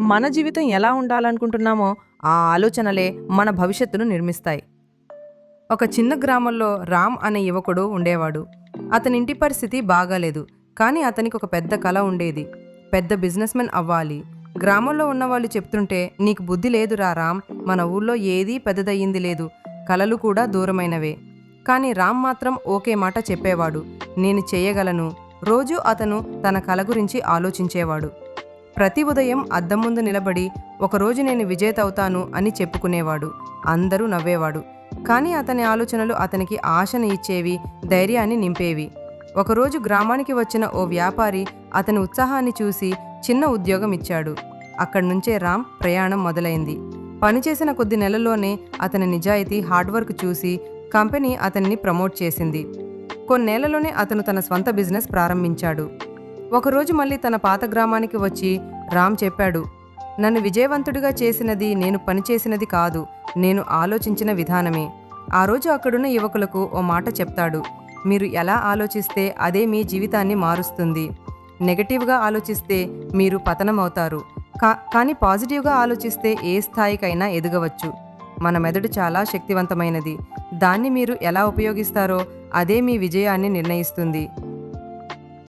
మన జీవితం ఎలా ఉండాలనుకుంటున్నామో ఆ ఆలోచనలే మన భవిష్యత్తును నిర్మిస్తాయి. ఒక చిన్న గ్రామంలో రామ్ అనే యువకుడు ఉండేవాడు. అతని ఇంటి పరిస్థితి బాగాలేదు కానీ అతనికి ఒక పెద్ద కళ ఉండేది. పెద్ద బిజినెస్మెన్ అవ్వాలి. గ్రామంలో ఉన్నవాళ్ళు చెప్తుంటే నీకు బుద్ధి లేదురా రామ్ మన ఊళ్ళో ఏదీ పెద్దదయ్యింది లేదు. కళలు కూడా దూరమైనవే. కానీ రామ్ మాత్రం ఓకే మాట చెప్పేవాడు. నేను చేయగలను. రోజు అతను తన కల గురించి ఆలోచించేవాడు. ప్రతి ఉదయం అద్దం ముందు నిలబడి ఒకరోజు నేను విజేత అవుతాను అని చెప్పుకునేవాడు. అందరూ నవ్వేవాడు. కానీ అతని ఆలోచనలు అతనికి ఆశను ఇచ్చేవి ధైర్యాన్ని నింపేవి. ఒకరోజు గ్రామానికి వచ్చిన ఓ వ్యాపారి అతని ఉత్సాహాన్ని చూసి చిన్న ఉద్యోగం ఇచ్చాడు. అక్కడి నుంచే రామ్ ప్రయాణం మొదలైంది. పనిచేసిన కొద్ది నెలల్లోనే అతని నిజాయితీ హార్డ్వర్క్ చూసి కంపెనీ అతన్ని ప్రమోట్ చేసింది. కొన్నేళ్ళలోనే అతను తన స్వంత బిజినెస్ ప్రారంభించాడు. ఒకరోజు మళ్ళీ తన పాత గ్రామానికి వచ్చి రామ్ చెప్పాడు నన్ను విజయవంతుడిగా చేసినది నేను పనిచేసినది కాదు నేను ఆలోచించిన విధానమే. ఆ రోజు అక్కడున్న యువకులకు ఓ మాట చెప్తాడు మీరు ఎలా ఆలోచిస్తే అదే మీ జీవితాన్ని మారుస్తుంది. నెగటివ్గా ఆలోచిస్తే మీరు పతనమవుతారు కా కానీ పాజిటివ్గా ఆలోచిస్తే ఏ స్థాయికైనా ఎదగవచ్చు. మన మెదడు చాలా శక్తివంతమైనది. దాన్ని మీరు ఎలా ఉపయోగిస్తారో అదే మీ విజయాన్ని నిర్ణయిస్తుంది.